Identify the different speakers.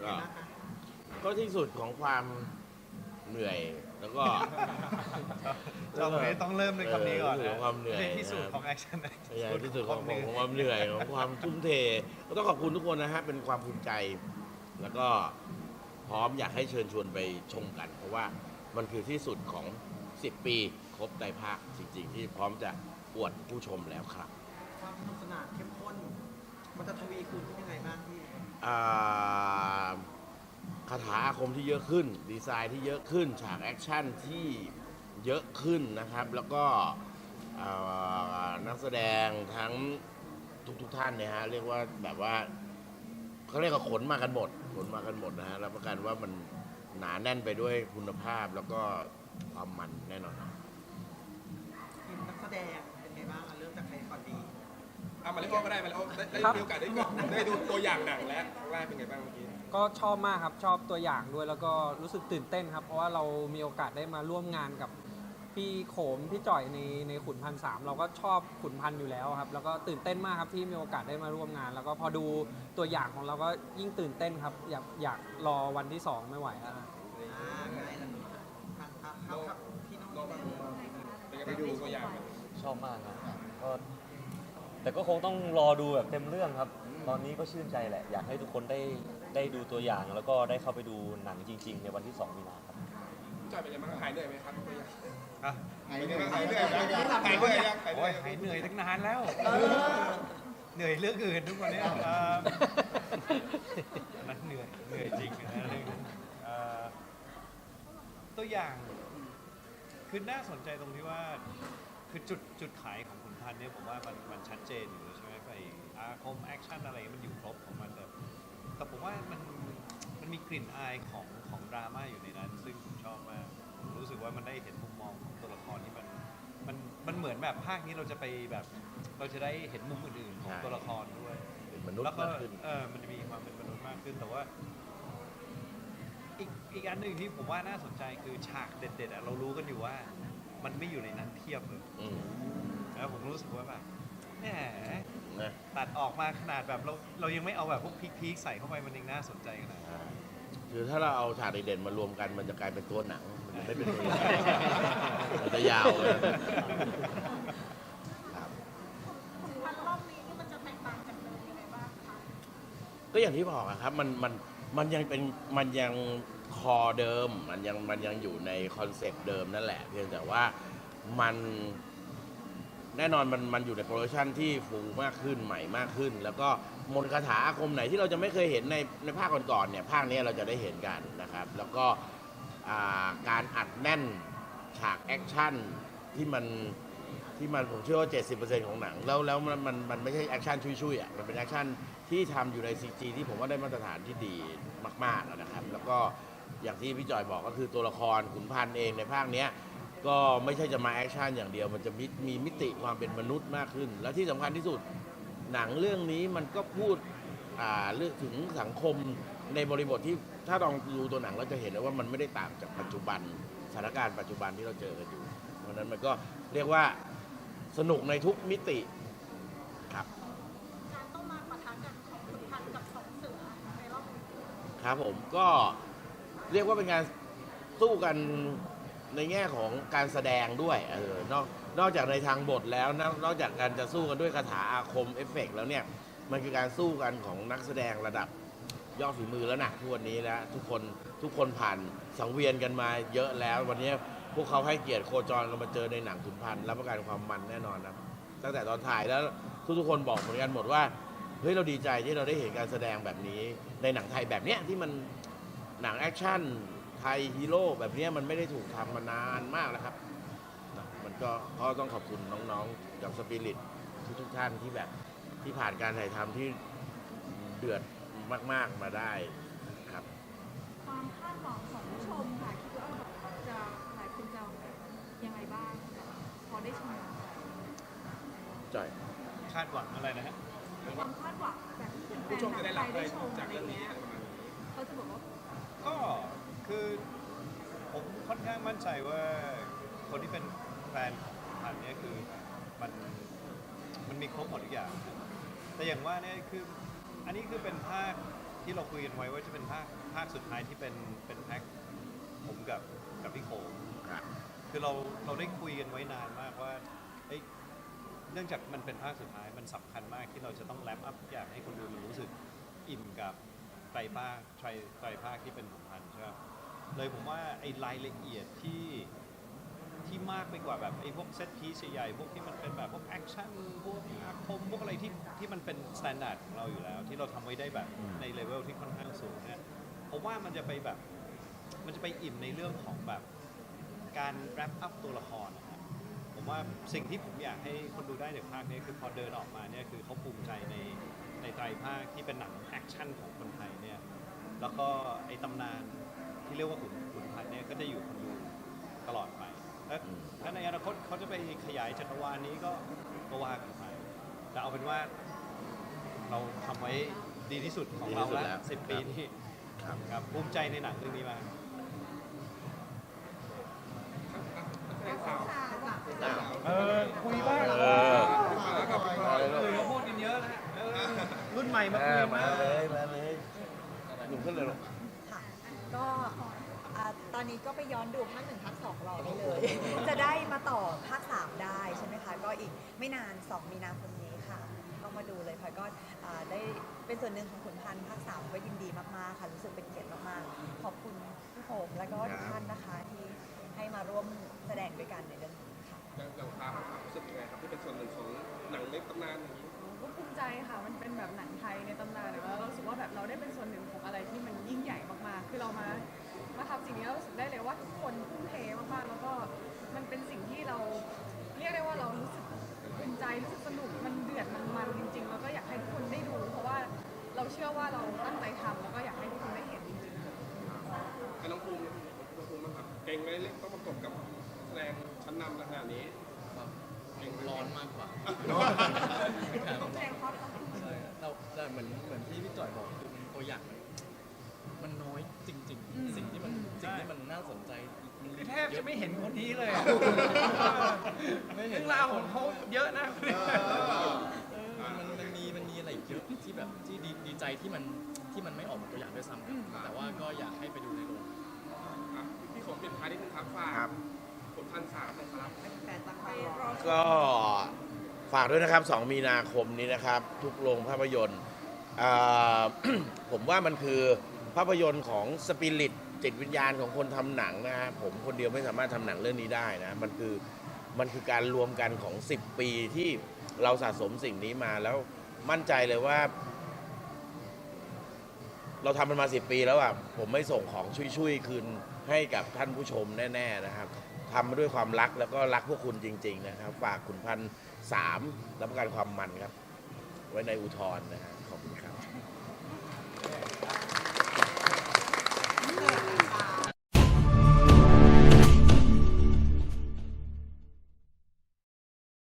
Speaker 1: เป็นไงบ้างคะ
Speaker 2: ก็ที่สุดของความเหนื่อยแล้วก็
Speaker 3: เราไม่ต้องเริ่มด้วยคำนี้ก่อน
Speaker 2: เออที่สุด
Speaker 3: นะ
Speaker 2: ของความเหนื่อย
Speaker 3: ไม่ใช่ที่สุด
Speaker 2: นะ
Speaker 3: ของแอคชั่น
Speaker 2: ใหญ่ที่สุดของของของความเหนื่อยของความทุ่มเทก็ต้องขอบคุณทุกคนนะฮะเป็นความภูมิใจ แล้วก็พร้อมอยากให้เชิญชวนไปชมกัน เพราะว่ามันคือที่สุดของ 10 ปีครบไตรภาคจริง ๆ ที่พร้อมจะอวดผู้ชมแล้วครับ
Speaker 1: ความสนุกสนานเข้มข้นมันจะทวีคูณขึ้นยังไงบ้างพี่
Speaker 2: อ่า คาถาอาคมที่เยอะขึ้น ดีไซน์ที่เยอะขึ้น ฉากแอคชั่นที่เยอะขึ้นนะครับ แล้วก็นักแสดงทั้งทุกๆทท่านเนี่ยฮะเรียกว่าแบบว่าเขาเรียกว่าขนมากันหมดขนมากันหมดนะฮะรับประกันว่ามันหนาแน่นไปด้วยคุณภาพแล้วก็ความมันแน่นอนครับ
Speaker 1: ทีมนักแสดง เอา
Speaker 4: มาเล่นก็ได้มาแล้วได้ได้
Speaker 5: ครับ
Speaker 4: มีโอกาสได้ดูได้ดูตัวอย่างหนังแล้วครั้งแรกเป็นไงบ้างเมื่อกี้
Speaker 5: ก็ชอบมากครับชอบตัวอย่างด้วยแล้วก็รู้สึกตื่นเต้นครับ เพราะว่าเรามีโอกาสได้มาร่วมงานกับพี่โขมพี่จ่อยในในขุนพันสามเราก็ชอบขุนพันอยู่แล้วครับ แล้วก็ตื่นเต้นมากครับที่มีโอกาสได้มาร่วมงาน แล้วก็พอดูตัวอย่างของเราก็ยิ่งตื่นเต้นครับ อยากอยากรอวันที่สองไม่ไหวแล้วครับ
Speaker 1: อ่าไงล่ะทางครับครับครับพี่น้อง
Speaker 4: โน้ต
Speaker 1: แดง
Speaker 4: เป็นไงบ้างดูตัวอย่างมัน
Speaker 6: ชอบมากครับก็ แต่ก็คงต้องรอดูแบบเต็มเรื่องครับ ตอนนี้ก็ชื่นใจแหละ อยากให้ทุกคนได้ได้ดูตัวอย่าง แล้วก็ได้เข้าไปดูหนังจริง ๆ ในวันที่ 2 มีนาครับ
Speaker 4: จอยเป็นไงบ้างหายเหนื่อยไหมครับตัวอย่าง
Speaker 3: อะ
Speaker 4: หายเหนื่อยหายเหนื่อยยังหายเหนื่อยยังหายเห
Speaker 3: โอ้
Speaker 4: นื่อยย
Speaker 3: หายเหนื่อยตั้งนานแล้ว เหนื่อยเรื่องอื่นทุกวันเนี้ยเอ่ออันนั้นเหนื่อยเหนื่อยจริงนะเรื่องนั้นเอ่อตัวอย่างคือน่าสนใจตรงที่ว่า คือจุดจุดขายของขุนพันธ์เนี่ยผมว่ามันมันชัดเจนอยู่แล้วใช่ไหมไปอาคมแอคชั่นอะไรมันอยู่ครบของมันแต่แต่ผมว่ามันมันมีกลิ่นอายของของดราม่าอยู่ในนั้น ซึ่งผมชอบมากผมรู้สึกว่ามันได้เห็นมุมมองของตัวละครที่มันมันมันเหมือนแบบภาคนี้เราจะไปแบบ เราจะได้เห็นมุมอื่นๆของ
Speaker 2: ใช่
Speaker 3: ตัวละครด้วย
Speaker 2: เป็นมนุษย์
Speaker 3: แล้วก็
Speaker 2: มากขึ้น
Speaker 3: เออมันจะมีความเป็นมนุษย์มากขึ้นแต่ว่า อีกอีกอันหนึ่งที่ผมว่าน่าสนใจคือฉากเด็ดๆอะเรารู้กันอยู่ว่า มันไม่อยู่ในนั้นเทียบเลย
Speaker 2: อืม
Speaker 3: แล้วผมรู้สึกว่าแบบแหม
Speaker 2: นะ
Speaker 3: ตัดออกมาขนาดแบบเราเรายังไม่เอาแบบพวกพีคๆใส่เข้าไปมันยังน่าสนใจขนาดนั้น
Speaker 2: อ่าคือถ้าเราเอาฉากเด่นๆมารวมกันมันจะกลายเป็นตัวหนัง มันจะไม่เป็นตัวหนังมันจะยาวเลยครับ
Speaker 7: พันรอบนี้นี่มันจะแตกต่างจากเดิมยังไงบ้างคะ
Speaker 2: ก็อย่างที่บอกอะครับมันมันมันยังเป็นมันยัง คอเดิมมันยังมันยังอยู่ในคอนเซปต์เดิมนั่นแหละ เพียงแต่ว่ามันแน่นอนมันมันอยู่ในโปรดักชันที่ฟูมากขึ้นใหม่มากขึ้น แล้วก็มนต์คาถาอาคมไหนที่เราจะไม่เคยเห็นในในภาคก่อนๆเนี่ยภาคนี้เราจะได้เห็นกันนะครับ แล้วก็การอัดแน่นฉากแอคชั่นที่มันที่มันผมเชื่อว่า 70%ของหนัง แล้วแล้วมันมันมันไม่ใช่แอคชั่นชุยๆอะมันเป็นแอคชั่นที่ทำอยู่ใน CG ที่ผมว่าได้มาตรฐานที่ดีมากๆนะครับ แล้วก็ อย่างที่พี่จอยบอกก็คือตัวละครขุนพันธ์เองในภาคเนี้ยก็ไม่ใช่จะมาแอคชั่นอย่างเดียว มันจะมีมีมิติความเป็นมนุษย์มากขึ้น และที่สำคัญที่สุดหนังเรื่องนี้มันก็พูดอ่าเรื่องถึงสังคมในบริบทที่ถ้าลองดูตัวหนังเราจะเห็นเลยว่ามันไม่ได้ต่างจากปัจจุบันสถานการณ์ปัจจุบันที่เราเจอกันอยู่ เพราะฉะนั้นมันก็เรียกว่าสนุกในทุกมิติครับ
Speaker 7: การต้องมาปะทะกันของขุนพันธ์กับสองเสือในรอบนี้
Speaker 2: ครับผมก็ เรียกว่าเป็นการสู้กันในแง่ของการแสดงด้วยเออนอกนอกจากในทางบทแล้วนอกนอกจากการจะสู้กันด้วยคาถาอาคมเอฟเฟกต์แล้วเนี่ย มันคือการสู้กันของนักแสดงระดับยอดฝีมือแล้วนะทุกวันนี้แล้วทุกคนทุกคนผ่านสังเวียนกันมาเยอะแล้ว วันนี้พวกเขาให้เกียรติโคจรกันมาเจอในหนังขุนพันธ์รับประกันความมันแน่นอนนะตั้งแต่ตอนถ่ายแล้วทุกๆคนบอกเหมือนกันหมดว่าเฮ้ยเราดีใจที่เราได้เห็นการแสดงแบบนี้ในหนังไทยแบบเนี้ยที่มัน หนังแอคชั่นไทยฮีโร่แบบเนี้ยมันไม่ได้ถูกทำมานานมากแล้วครับนะมันก็ก็ต้องขอบคุณน้องๆจากสปิริตทุกทุกๆท่านที่แบบที่ผ่านการถ่ายทำที่เดือดมาก ๆมาได้ครับ
Speaker 7: ความคาดหวังของผู้ชมค่ะคิดว่าแบบจะหลายคนจะยังไงบ้างพอได้ชม
Speaker 2: จ่อย
Speaker 3: คาดหวังอะไรนะฮะ
Speaker 7: ความคาดหวังแบบที่แฟ
Speaker 4: ผู้ชมจะได้
Speaker 7: น
Speaker 4: รับ
Speaker 7: ๆ
Speaker 4: อะไร
Speaker 7: ได้ชม
Speaker 4: จาก
Speaker 7: อะไร
Speaker 4: เรื่องนี้
Speaker 7: เงี้ย
Speaker 4: อะไรประมาณนี้
Speaker 7: เขาจะบอกว่า
Speaker 3: ก็คือผมค่อนข้างมั่นใจว่าคนที่เป็นแฟนของขุนพันธ์เนี่ยคือมันมันมีครบหมดทุกอย่าง แต่อย่างว่าเนี่ยคืออันนี้คือเป็นภาคที่เราคุยกันไว้ว่าจะเป็นภาคภาคสุดท้ายที่เป็นเป็นแพ็คผมกับกับพี่โขม
Speaker 2: ครับ
Speaker 3: คือเราเราได้คุยกันไว้นานมากว่าเอ้ยเนื่องจากมันเป็นภาคสุดท้ายมันสำคัญมากที่เราจะต้องแรปอัพทุกอย่างให้คนดูมันรู้สึกอิ่มกับ ไตรภาคไตรไตรภาคที่เป็นผงพันใช่ไหมเลยผมว่าไอ้รายละเอียดที่ที่มากไปกว่าแบบไอ้พวกเซตพีซใหญ่ๆพวกที่มันเป็นแบบพวกแอคชั่นพวกอาคมพวกอะไรที่ที่มันเป็นสแตนดาร์ดของเราอยู่แล้ว ที่เราทำไว้ได้แบบในเลเวลที่ค่อนข้างสูงเนี่ยผมว่ามันจะไปแบบมันจะไปอิ่มในเรื่องของแบบการแรปอัพตัวละครนะครับผมว่าสิ่งที่ผมอยากให้คนดูได้ในภาคนี้คือพอเดินออกมาเนี่ยคือเขาภูมิใจใน ในไตรภาคที่เป็นหนังแอคชั่นของคนไทยเนี่ยแล้วก็ไอ้ตำนานที่เรียกว่าขุนขุนพันธ์เนี่ยก็จะอยู่คนดูตลอดไปแล้ว
Speaker 2: อืม
Speaker 3: ถ้าในอนาคตเขาจะไปขยายจักรวาลนี้ก็ก็ว่ากันไปแต่เอาเป็นว่าเราทำไว้ดีที่สุดของเราแล้วสิบปีนี้
Speaker 2: ครับ
Speaker 3: ครับภูมิใจในหนังเรื่องนี้มาก
Speaker 1: เออคุยบ้าง
Speaker 2: เออ
Speaker 4: แล้วกับ
Speaker 3: เออพูดกันเยอะนะเออ
Speaker 1: รุ่น ใหม่มา
Speaker 2: เอ
Speaker 1: คุย
Speaker 2: อ
Speaker 1: มา
Speaker 2: มาเลยมาเลยหนุ่มขึ้นเลยลูก
Speaker 8: ค่ะก็อ่าตอนนี้ก็ไปย้อนดูภาคหนึ่งภาคสองรอได้เลย จะได้มาต่อภาคสามได้ใช่ไหมคะ ก็อีกไม่นาน2มีนาคมนี้ค่ะ ต้องมาดูเลยค่ะก็อ่าได้เป็นส่วนหนึ่งของขุนพันธ์ภาคสามก็ยินดีมากๆค่ะรู้สึกเป็นเกียรติมากๆขอบคุณพี่โหมและก็ทุกท่านนะคะที่ให้มาร่วมแสดงด้วยกันในเรื่องนี้ค่ะ
Speaker 4: อย่างอย่างพาครับรู้สึกยังไงครับที่เป็นส่วนหนึ่งของหนังเล็กตำนานอย่างนี้
Speaker 9: ก็ ภูมิใจค่ะ มันเป็นแบบหนังไทยในตำนานอะแล้วเรารู้สึกว่าแบบเราได้เป็นส่วนหนึ่งของอะไรที่มันยิ่งใหญ่มากๆ คือเรามามาทำสิ่งนี้เรารู้สึกได้เลยว่าทุกคนทุ่มเทมากๆ แล้วก็มันเป็นสิ่งที่เราเรียกได้ว่าเรารู้สึกภูมิใจรู้สึกสนุกมันเดือดมันมันจริง ๆ แล้วก็อยากให้ทุกคนได้ดู เพราะว่าเราเชื่อว่าเราตั้งใจทำแล้วก็อยากให้ทุกคนได้เห็นจริงๆค่ะ
Speaker 4: ไอ้น้องภูมิน้องภูมิบ้างครับเก่งไหมเล่นต้องประกบกับแสดงชั้นนำขนาดนี้เก่งร้อนมากกว่า
Speaker 8: แสดงความรัก
Speaker 10: ใช่เราแต่เหมือนเหมือนที่พี่จ่อยบอกคือมันตัวอย่างมันมันน้อยจริง ๆ สิ่งที่มันสิ่งที่มันน่าสนใจมัน
Speaker 1: คือแทบจะไม่เห็นคนนี้เลย
Speaker 10: ไม่เห็น
Speaker 1: เรื่องราวของเขาเยอะนะ
Speaker 10: เออมันมันมีมันมีอะไรอีกเยอะที่แบบที่ดีดีใจที่มันที่มันไม่ออกมาตัวอย่างด้วยซ้ำครับแต่ว่าก็อยากให้ไปดูในโรง
Speaker 4: อะพี่ขมปิดท้ายนิดนึงครับฝาก
Speaker 2: ครับ
Speaker 4: ผลพันสามนะครับ
Speaker 8: แฟนตั้งใจรอ
Speaker 2: ก็ ฝากด้วยนะครับ 2 มีนาคมนี้นะครับ ทุกโรงภาพยนตร์ ผมว่ามันคือภาพยนตร์ของสปิริตจิตวิญญาณของคนทำหนังนะฮะผมคนเดียวไม่สามารถทำหนังเรื่องนี้ได้นะ มันคือมันคือการรวมกันของ 10 ปีที่เราสะสมสิ่งนี้มาแล้วมั่นใจเลยว่า เราทำมันมา 10 ปีแล้วอะผมไม่ส่งของช่วยๆคืนให้กับท่านผู้ชมแน่ ๆ นะครับ ทำด้วยความรักแล้วก็รักพวกคุณจริง ๆ นะครับ ฝากขุนพันสามรับประกันความมันครับ ไว้ในอุทธรณ์นรับขอบคุณครับ